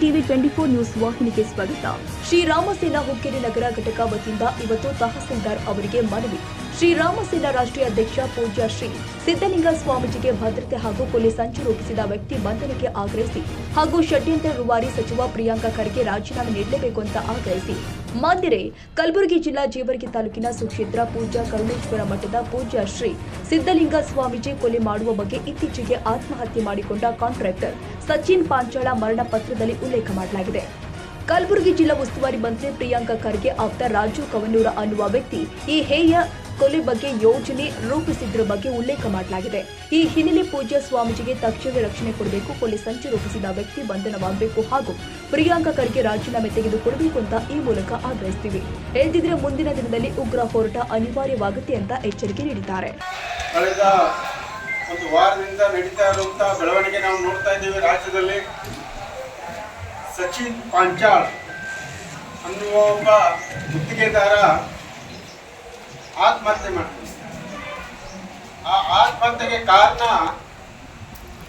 TV twenty four news ವಾಹಿನಿಗೆ ಸ್ವಾಗತ. ಶ್ರೀರಾಮಸೇನಾ ಹುಕ್ಕೇರಿ ನಗರ ಘಟಕ ವತಿಯಿಂದ ಇವತ್ತು ತಹಸೀಲ್ದಾರ್ ಅವರಿಗೆ ಮನವಿ. ಶ್ರೀರಾಮಸೇನಾ ರಾಷ್ಟ್ರೀಯ ಅಧ್ಯಕ್ಷ ಪೂಜ್ಯ ಶ್ರೀ ಸಿದ್ದಲಿಂಗ ಸ್ವಾಮೀಜಿಗೆ ಭದ್ರತೆ ಹಾಗೂ ಪೊಲೀಸ್ ಸಂಚು ರೂಪಿಸಿದ ವ್ಯಕ್ತಿ ಬಂಧನಕ್ಕೆ ಆಗ್ರಹಿಸಿ ಹಾಗೂ ಷಡ್ಯಂತ್ರ ರೂವಾರಿ ಸಚಿವ ಪ್ರಿಯಾಂಕ ಖರ್ಗೆ ರಾಜೀನಾಮೆ ನೀಡಲೇಬೇಕು ಅಂತ ಆಗ್ರಹಿಸಿ. ಮಾನ್ಯರೇ ಕಲಬುರಗಿ ಜಿಲ್ಲಾ ಜೇವರ್ಗಿ ತಾಲೂಕಿನ ಸುಕ್ಷೇತ್ರ ಪೂಜ್ಯ ಕರುಣೇಶ್ವರ ಮಠದ ಪೂಜ್ಯ ಶ್ರೀ ಸಿದ್ದಲಿಂಗ ಸ್ವಾಮೀಜಿ ಕೊಲೆ ಮಾಡುವ ಬಗ್ಗೆ ಇತ್ತೀಚೆಗೆ ಆತ್ಮಹತ್ಯೆ ಮಾಡಿಕೊಂಡ ಕಾಂಟ್ರಾಕ್ಟರ್ ಸಚಿನ್ ಪಾಂಚಾಳ ಮರಣ ಪತ್ರದಲ್ಲಿ ಉಲ್ಲೇಖ ಮಾಡಲಾಗಿದೆ. ಕಲಬುರಗಿ ಜಿಲ್ಲಾ ಉಸ್ತುವಾರಿ ಮಂತ್ರಿ ಪ್ರಿಯಾಂಕ ಖರ್ಗೆ ಆಪ್ತ ರಾಜು ಕವನೂರ ಅನ್ನುವ ವ್ಯಕ್ತಿ ಈ ಹೇಯ ಕೊಲೆ ಬಗ್ಗೆ ಯೋಜನೆ ರೂಪಿಸಿದ್ರ ಬಗ್ಗೆ ಉಲ್ಲೇಖ ಮಾಡಲಾಗಿದೆ. ಈ ಹಿನ್ನೆಲೆ ಪೂಜ್ಯ ಸ್ವಾಮೀಜಿಗೆ ತಕ್ಷಣ ರಕ್ಷಣೆ ಕೊಡಬೇಕು ಕೊಲೆ ಸಂಚು ರೂಪಿಸಿದ ವ್ಯಕ್ತಿ ಬಂಧನವಾಗಬೇಕು ಹಾಗೂ ಪ್ರಿಯಾಂಕ ಖರ್ಗೆ ರಾಜೀನಾಮೆ ತೆಗೆದುಕೊಡಬೇಕು ಅಂತ ಈ ಮೂಲಕ ಆಗ್ರಹಿಸ್ತೀವಿ. ಎಲ್ದಿದ್ರೆ ಮುಂದಿನ ದಿನದಲ್ಲಿ ಉಗ್ರ ಹೋರಾಟ ಅನಿವಾರ್ಯವಾಗುತ್ತೆ ಅಂತ ಎಚ್ಚರಿಕೆ ನೀಡಿದ್ದಾರೆ. ಕಳೆದ ಒಂದು ವಾರದಿಂದ ನಡೀತಾ ಇರುವಂತಹ ಬೆಳವಣಿಗೆ ನಾವು ನೋಡ್ತಾ ಇದ್ದೀವಿ ರಾಜ್ಯದಲ್ಲಿ. ಸಚಿನ್ ಪಾಂಚಾಳ್ ಅನ್ನುವ ಒಬ್ಬ ಗುತ್ತಿಗೆದಾರ ಆತ್ಮಹತ್ಯೆ ಮಾಡ್ತಾರೆ ಆ ಆತ್ಮಹತ್ಯೆಗೆ ಕಾರಣ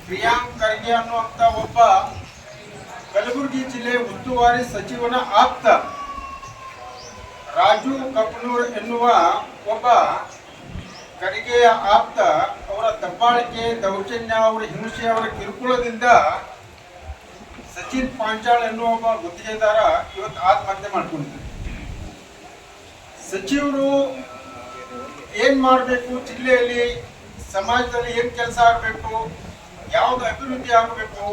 ಪ್ರಿಯಾಂಕ್ ಖರ್ಗೆ ಅನ್ನುವಂಥ ಒಬ್ಬ ಕಲಬುರಗಿ ಜಿಲ್ಲೆ ಉಸ್ತುವಾರಿ ಸಚಿವನ ಆಪ್ತ. ರಾಜು ಕಪ್ನೂರ್ ಎನ್ನುವ ಒಬ್ಬ ಖರ್ಗೆಯ ಆಪ್ತ ಅವರ ದಬ್ಬಾಳಿಕೆ, ದೌರ್ಜನ್ಯ, ಅವರ ಹಿಂಸೆ, ಅವರ ಕಿರುಕುಳದಿಂದ ಸಚಿನ್ ಪಾಂಚಾಳ್ ಎನ್ನುವ ಒಬ್ಬ ಗುತ್ತಿಗೆದಾರ ಇವತ್ತು ಆತ್ಮಹತ್ಯೆ ಮಾಡ್ಕೊಂಡಿದ್ದಾರೆ. ಸಚಿವರು ಏನ್ ಮಾಡಬೇಕು, ಜಿಲ್ಲೆಯಲ್ಲಿ, ಸಮಾಜದಲ್ಲಿ ಏನ್ ಕೆಲಸ ಆಗಬೇಕು, ಯಾವ್ದು ಅಭಿವೃದ್ಧಿ ಆಗಬೇಕು,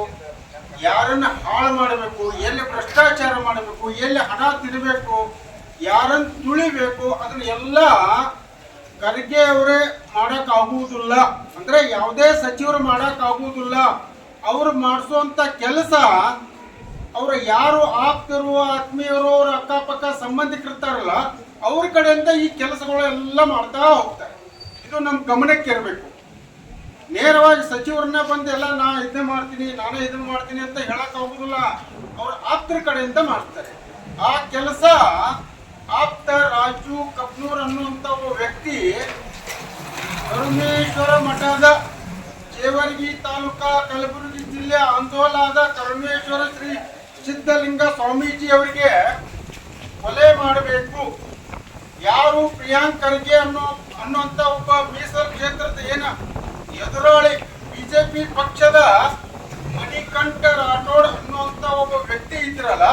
ಯಾರನ್ನ ಹಾಳು ಮಾಡಬೇಕು, ಎಲ್ಲಿ ಭ್ರಷ್ಟಾಚಾರ ಮಾಡಬೇಕು, ಎಲ್ಲಿ ಹಣ ತಿನ್ನಬೇಕು ಯಾರನ್ನ ತುಳಿಬೇಕು, ಅದನ್ನ ಎಲ್ಲ ಖರ್ಗೆ ಅವರೇ ಮಾಡಕ್ ಆಗುವುದಿಲ್ಲ. ಅಂದ್ರೆ ಯಾವುದೇ ಸಚಿವರು ಮಾಡಕ್ ಆಗುವುದಿಲ್ಲ. ಅವ್ರು ಮಾಡಿಸುವಂತ ಕೆಲಸ ಅವರು ಯಾರು ಆಪ್ತರು, ಆತ್ಮೀಯರು, ಅವ್ರ ಅಕ್ಕಪಕ್ಕ ಸಂಬಂಧಿಕರ್ತಾರಲ್ಲ ಅವ್ರ ಕಡೆಯಿಂದ ಈ ಕೆಲಸಗಳು ಎಲ್ಲ ಮಾಡ್ತಾ ಹೋಗ್ತಾರೆ ಇದು. ನಮ್ಮ ಗಮನಕ್ಕೆ ಇರಬೇಕು. ನೇರವಾಗಿ ಸಚಿವರನ್ನ ಬಂದು ಎಲ್ಲ, ನಾ ಇದನ್ನ ಮಾಡ್ತೀನಿ, ನಾನೇ ಇದನ್ನ ಮಾಡ್ತೀನಿ ಅಂತ ಹೇಳಕ್ ಹೋಗುದಿಲ್ಲ ಅವ್ರ ಆಪ್ತರ ಕಡೆಯಿಂದ ಮಾಡ್ತಾರೆ. ಆ ಕೆಲಸ ಆಪ್ತ ರಾಜು ಕಪ್ನೂರ್ ಅನ್ನುವಂತ ಒಬ್ಬ ವ್ಯಕ್ತಿ ಕರುಮೇಶ್ವರ ಮಠದ ಜೇವರ್ಗಿ ತಾಲೂಕಾ ಕಲಬುರಗಿ ಜಿಲ್ಲೆ ಆಂದೋಲನದ ಕರುಮೇಶ್ವರ ಶ್ರೀ ಸಿದ್ಧಲಿಂಗ ಸ್ವಾಮೀಜಿ ಅವರಿಗೆ ಕೊಲೆ ಮಾಡಬೇಕು. ಯಾರು ಪ್ರಿಯಾಂಕ್ ಖರ್ಗೆ ಅನ್ನೋ, ಅನ್ನುವಂತ ಒಬ್ಬ ಮೀಸಲು ಕ್ಷೇತ್ರದ ಏನ ಎದುರಾಳಿ ಬಿಜೆಪಿ ಪಕ್ಷದ ಮಣಿಕಂಠ ರಾಠೋಡ್ ಅನ್ನುವಂತ ಒಬ್ಬ ವ್ಯಕ್ತಿ ಇದ್ರಲ್ಲ,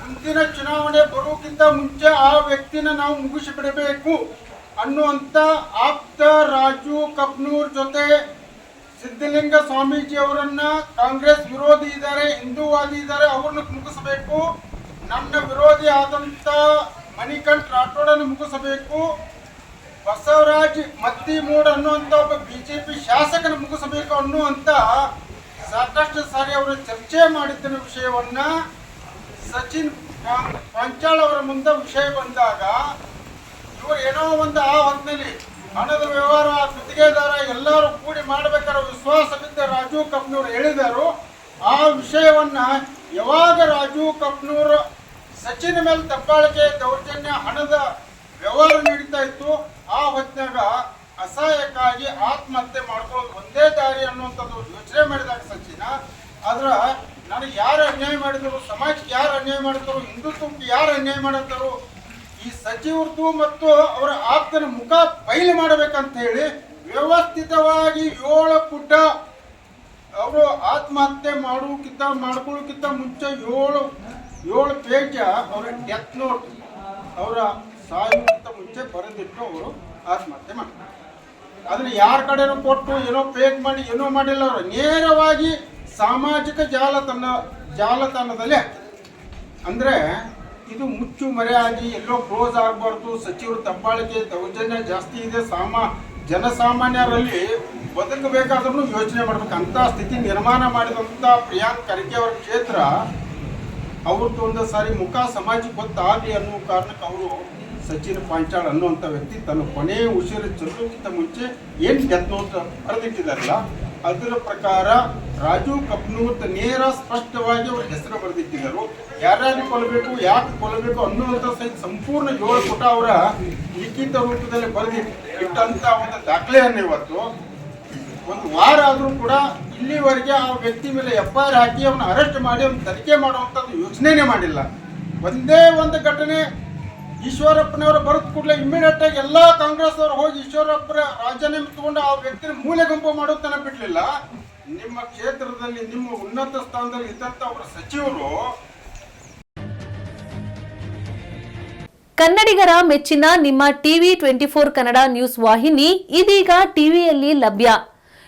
ಮುಂದಿನ ಚುನಾವಣೆ ಬರೋಕ್ಕಿಂತ ಮುಂಚೆ ಆ ವ್ಯಕ್ತಿನ ನಾವು ಮುಗಿಸಿಬಿಡಬೇಕು ಅನ್ನುವಂತ ಆಪ್ತ ರಾಜು ಕಪ್ನೂರ್ ಜೊತೆ ಸಿದ್ಧಲಿಂಗ ಸ್ವಾಮೀಜಿ ಅವರನ್ನ ಕಾಂಗ್ರೆಸ್ ವಿರೋಧಿ ಇದ್ದಾರೆ ಹಿಂದೂವಾದಿ ಇದ್ದಾರೆ, ಅವ್ರನ್ನ ಮುಗಿಸಬೇಕು ನನ್ನ ವಿರೋಧಿ ಆದಂತ ಮಣಿಕಂಠ ರಾಠೋಡನ್ನು ಮುಗಿಸಬೇಕು ಬಸವರಾಜ್ ಮತ್ತಿಮೂಡ್ ಅನ್ನುವಂತ ಒಬ್ಬ ಬಿಜೆಪಿ ಶಾಸಕನ ಮುಗಿಸಬೇಕು ಅನ್ನುವಂತ ಸಾಕಷ್ಟು ಸಾರಿ ಅವರು ಚರ್ಚೆ ಮಾಡಿದ್ದ ವಿಷಯವನ್ನ ಸಚಿನ್ ಪಾಂಚಾಳ್ ಅವರ ಮುಂದೆ ವಿಷಯ ಬಂದಾಗ ಇವರು ಏನೋ ಒಂದು ಆ ಹೊತ್ತಿನಲ್ಲಿ ಹಣದ ವ್ಯವಹಾರ ಗುತ್ತಿಗೆದಾರ ಎಲ್ಲರೂ ಕೂಡಿ ಮಾಡಬೇಕಾದ ವಿಶ್ವಾಸ ಬಿದ್ದ ರಾಜು ಕಪ್ನೂರ್ ಹೇಳಿದರು. ಆ ವಿಷಯವನ್ನ ಯಾವಾಗ ರಾಜು ಕಪ್ನೂರ್ ಸಚಿನ್ ಮೇಲೆ ತಪ್ಪಾಳಿಕೆ ದೌರ್ಜನ್ಯ, ಹಣದ ವ್ಯವಹಾರ ನಡೀತಾ ಇತ್ತು, ಆ ಹೊತ್ತಿನಾಗ ಅಸಹಾಯಕ್ಕಾಗಿ ಆತ್ಮಹತ್ಯೆ ಮಾಡ್ಕೊಳ್ಳೋದು ಒಂದೇ ದಾರಿ ಅನ್ನುವಂಥದ್ದು ಯೋಚನೆ ಮಾಡಿದಾಗ ಸಚಿನ, ಆದ್ರೆ ನನಗೆ ಯಾರು ಅನ್ಯಾಯ ಮಾಡಿದರು, ಸಮಾಜಕ್ಕೆ ಯಾರು ಅನ್ಯಾಯ ಮಾಡಿದ್ರು ಹಿಂದುತ್ವಕ್ಕೆ ಯಾರು ಅನ್ಯಾಯ ಮಾಡತ್ತಾರೋ ಈ ಸಚಿವರದು ಮತ್ತು ಅವರ ಆಪ್ತನ ಮುಖ ಬಯಲು ಮಾಡಬೇಕಂತ ಹೇಳಿ ವ್ಯವಸ್ಥಿತವಾಗಿ ಏಳು ಪುಟ ಅವರು ಆತ್ಮಹತ್ಯೆ ಮಾಡೋಕ್ಕಿಂತ ಮಾಡ್ಕೊಳ್ಳೋಕ್ಕಿಂತ ಮುಂಚೆ ಏಳು ಏಳು ಪೇಜ ಅವರ ಡೆತ್ ನೋಟ್ ಅವರ ಸಾಯೋಕ್ಕಿಂತ ಮುಂಚೆ ಬರೆದಿಟ್ಟು ಅವರು ಆತ್ಮಹತ್ಯೆ ಮಾಡ್ತಾರೆ ಅದನ್ನ ಯಾರ ಕಡೆನೂ ಕೊಟ್ಟು ಏನೋ ಪೇಕ್ ಮಾಡಿ, ಏನೋ ಮಾಡಿಲ್ಲ ಅವರು. ನೇರವಾಗಿ ಸಾಮಾಜಿಕ ಜಾಲತಾಣ, ಜಾಲತಾಣದಲ್ಲಿ ಅಂದರೆ ಅಂದ್ರೆ ಇದು ಮುಚ್ಚು ಮರೆಯಾಗಿ ಎಲ್ಲೋ ಕ್ಲೋಸ್ ಆಗಬಾರ್ದು. ಸಚಿವರು ತಪ್ಪಾಳಿಕೆ ದೌರ್ಜನ್ಯ ಜಾಸ್ತಿ ಇದೆ. ಸಾಮ, ಜನಸಾಮಾನ್ಯರಲ್ಲಿ ಬದುಕಬೇಕಾದ್ರೂ ಯೋಚನೆ ಮಾಡಬೇಕು. ಅಂತ ಸ್ಥಿತಿ ನಿರ್ಮಾಣ ಮಾಡಿದಂಥ ಪ್ರಿಯಾಂಕ್ ಖರ್ಗೆ ಅವರ ಕ್ಷೇತ್ರ ಅವ್ರದ್ದು ಒಂದು ಸಾರಿ ಮುಖ ಸಮಾಜಕ್ಕೆ ಗೊತ್ತಾಗಲಿ ಅನ್ನೋ ಕಾರಣಕ್ಕೆ ಅವರು ಸಚಿನ್ ಪಾಂಚಾಳ್ ಅನ್ನುವಂಥ ವ್ಯಕ್ತಿ ತನ್ನ ಕೊನೆಯ ಉಸಿರು ಚೆಲ್ಲೋಕ್ಕಿಂತ ಮುಂಚೆ ಏನು ಡೆತ್ ನೋಟ್ ಬರೆದಿಟ್ಟಿದಾರಲ್ಲ ಅದರ ಪ್ರಕಾರ ರಾಜು ಕಪ್ನೂತ್ ನೇರ ಸ್ಪಷ್ಟವಾಗಿ ಅವ್ರ ಹೆಸರು ಬರೆದಿಟ್ಟಿದ್ದರು. ಯಾರ್ಯಾರು ಕೊಲ್ಲಬೇಕು ಯಾಕೆ ಕೊಲ್ಲಬೇಕು ಅನ್ನುವಂಥ ಸಹಿತ ಸಂಪೂರ್ಣ ಏಳು ಪುಟ ಅವರ ಲಿಖಿತ ರೂಪದಲ್ಲಿ ಬರೆದಿಟ್ಟಂತ ಒಂದು ದಾಖಲೆಯನ್ನು ಇವತ್ತು. ಒಂದು ವಾರ ಆದರೂ ಕೂಡ ಇಲ್ಲಿವರೆಗೆ ಆ ವ್ಯಕ್ತಿ ಮೇಲೆ ಎಫ್ ಆರ್ ಹಾಕಿ ಅವನ್ನ ಅರೆಸ್ಟ್ ಮಾಡಿ ಅವ್ನ ತನಿಖೆ ಮಾಡುವಂಥದ್ದು ಯೋಚನೆನೇ ಮಾಡಿಲ್ಲ. ಒಂದೇ ಒಂದು ಘಟನೆ ಈಶ್ವರಪ್ಪನವರು ಬರೆದ ಕೂಡಲೇ ಇಮಿಡಿಯೇಟ್ ಆಗಿ ಎಲ್ಲ ಕಾಂಗ್ರೆಸ್ ಅವರು ಹೋಗಿ ಈಶ್ವರಪ್ಪರ ರಾಜೀನಾಮೆ ತಗೊಂಡು ಆ ವ್ಯಕ್ತಿನ ಮೂಲೆ ಗುಂಪು ಮಾಡೋತನ ಬಿಡ್ಲಿಲ್ಲ. ನಿಮ್ಮ ಕ್ಷೇತ್ರದಲ್ಲಿ ನಿಮ್ಮ ಉನ್ನತ ಸ್ಥಾನದಲ್ಲಿ ಇದ್ದಂತ ಅವರ ಸಚಿವರು ಕನ್ನಡಿಗರ ಮೆಚ್ಚಿನ ನಿಮ್ಮ TV twenty four Kannada news ವಾಹಿನಿ ಇದೀಗ ಟಿವಿಯಲ್ಲಿ ಲಭ್ಯ.